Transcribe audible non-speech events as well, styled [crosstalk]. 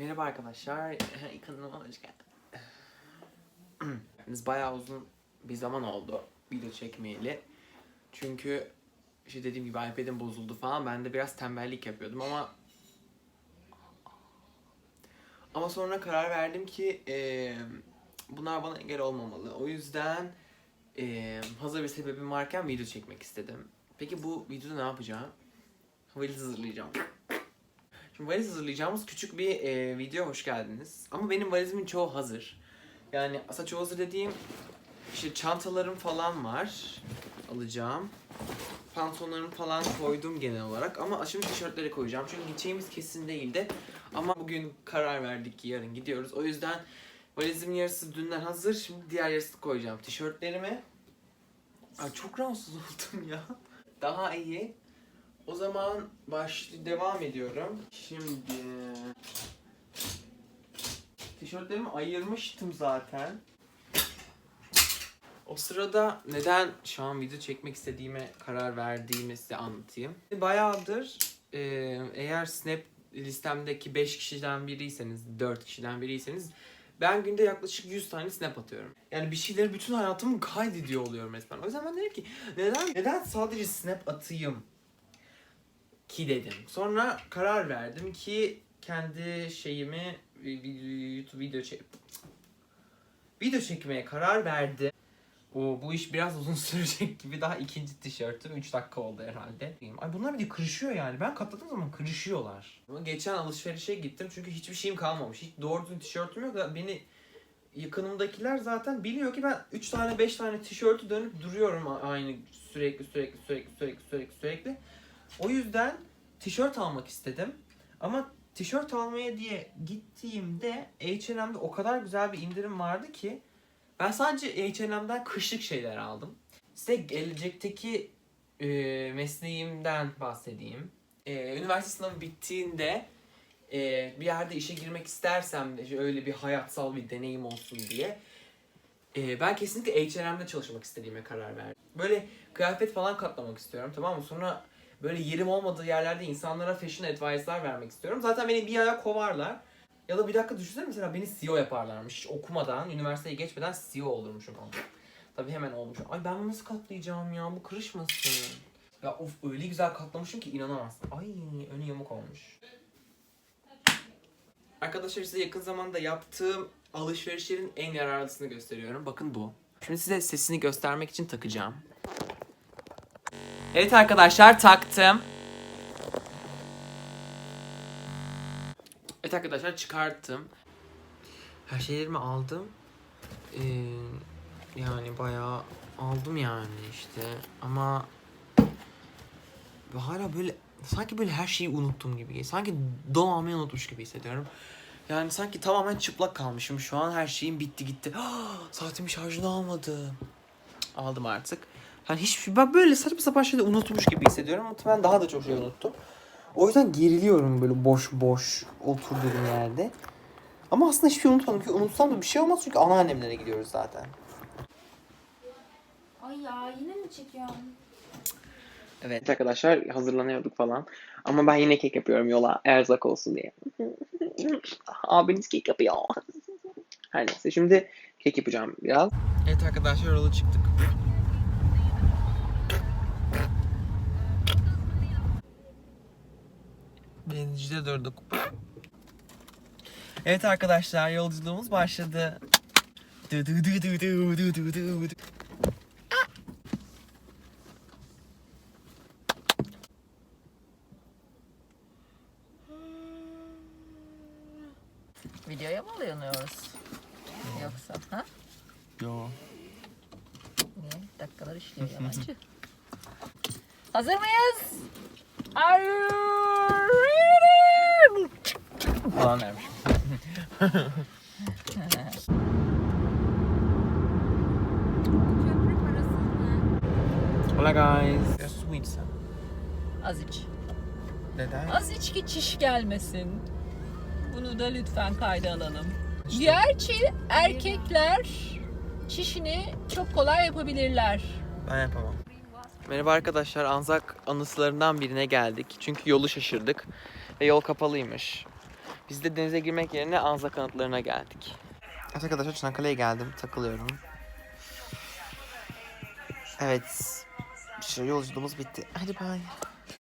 Merhaba arkadaşlar. [laughs] Kanalıma hoş geldiniz. [clears throat] Bayağı uzun bir zaman oldu video çekmeyeli. Çünkü işte dediğim gibi iPad'im bozuldu falan. Ben de biraz tembellik yapıyordum ama ama sonra karar verdim ki eee, bunlar bana engel olmamalı. O yüzden eee, hazır bir sebebim varken video çekmek istedim. Peki bu videoda ne yapacağım? Valiz hazırlayacağım. Şimdi valiz hazırlayacağımız küçük bir eee, video hoş geldiniz. Ama benim valizimin çoğu hazır. Yani aslında çoğu hazır dediğim işte çantalarım falan var. Alacağım. Pantolonlarımı falan koydum genel olarak ama şimdi tişörtleri koyacağım. Çünkü gideceğimiz kesin değildi. Ama bugün karar verdik ki yarın gidiyoruz. O yüzden valizimin yarısı dünden hazır. Şimdi diğer yarısını koyacağım. Tişörtlerimi. Ay çok rahatsız [laughs] oldum ya. Daha iyi. O zaman baş devam ediyorum. Şimdi tişörtlerimi ayırmıştım zaten. O sırada neden şu an video çekmek istediğime karar verdiğimi size anlatayım. Bayağıdır e, eğer Snap listemdeki 5 kişiden biriyseniz, 4 kişiden biriyseniz ben günde yaklaşık 100 tane snap atıyorum. Yani bir şeyleri bütün hayatımı kaydediyor oluyorum resmen. O yüzden ben dedim ki neden neden sadece snap atayım ki dedim. Sonra karar verdim ki kendi şeyimi vi- YouTube video çek video çekmeye karar verdim. Bu, bu iş biraz [laughs] uzun sürecek gibi daha ikinci tişörtüm 3 dakika oldu herhalde. Ay bunlar bir de kırışıyor yani. Ben katladığım zaman kırışıyorlar. Geçen alışverişe gittim çünkü hiçbir şeyim kalmamış. Hiç doğru düzgün tişörtüm yok. Beni yakınımdakiler zaten biliyor ki ben 3 tane 5 tane tişörtü dönüp duruyorum aynı sürekli sürekli sürekli sürekli sürekli sürekli. O yüzden tişört almak istedim. Ama tişört almaya diye gittiğimde H&M'de o kadar güzel bir indirim vardı ki ben sadece H&M'den kışlık şeyler aldım. Size gelecekteki e, mesleğimden bahsedeyim. E, üniversite sınavı bittiğinde e, bir yerde işe girmek istersem de öyle bir hayatsal bir deneyim olsun diye e, ben kesinlikle H&M'de çalışmak istediğime karar verdim. Böyle kıyafet falan katlamak istiyorum tamam mı? Sonra böyle yerim olmadığı yerlerde insanlara fashion advice'lar vermek istiyorum. Zaten beni bir aya kovarlar. Ya da bir dakika düşünsene mesela beni CEO yaparlarmış. Hiç okumadan, üniversiteye geçmeden CEO olurmuşum falan. Tabii hemen olmuşum. Ay ben bunu nasıl katlayacağım ya? Bu kırışmasın. Ya of öyle güzel katlamışım ki inanamazsın. Ay önü yamuk olmuş. Arkadaşlar size yakın zamanda yaptığım alışverişlerin en yararlısını gösteriyorum. Bakın bu. Şimdi size sesini göstermek için takacağım. Evet arkadaşlar taktım. Evet arkadaşlar çıkarttım. Her şeylerimi aldım. Ee, yani bayağı aldım yani işte ama hala böyle sanki böyle her şeyi unuttum gibi. Sanki don almayı unutmuş gibi hissediyorum. Yani sanki tamamen çıplak kalmışım. Şu an her şeyim bitti gitti. [gasps] Saatimi şarjını almadım. Aldım artık. Hani hiçbir ben böyle saçma sapan şeyleri unutmuş gibi hissediyorum ben daha da çok şey unuttum. O yüzden geriliyorum böyle boş boş oturduğum yerde. Ama aslında hiçbir şey unutmadım ki unutsam da bir şey olmaz çünkü anneannemlere gidiyoruz zaten. Ay ya yine mi çekiyorsun? Evet arkadaşlar hazırlanıyorduk falan. Ama ben yine kek yapıyorum yola erzak olsun diye. [laughs] Abiniz kek yapıyor. Her neyse şimdi kek yapacağım biraz. Evet arkadaşlar yola çıktık. Benzincide durduk. Evet arkadaşlar yolculuğumuz başladı. Du du du du du du du du du. Videoya mı alıyoruz? Yoksa ha? Yo. Niye? Dakikalar işliyor yalancı. Hazır mıyız? Ready? Falan vermiş. Köprü parası mı? Hola guys. Su içsem? Az iç. Neden? Az iç ki çiş gelmesin. Bunu da lütfen kayda alalım. Gerçi erkekler çişini çok kolay yapabilirler. Ben yapamam. Merhaba arkadaşlar. Anzak anıslarından birine geldik. Çünkü yolu şaşırdık. Ve yol kapalıymış. Biz de denize girmek yerine Anza kanıtlarına geldik. Evet arkadaşlar Çanakkale'ye geldim. Takılıyorum. Evet. Şey yolculuğumuz bitti. Hadi bay.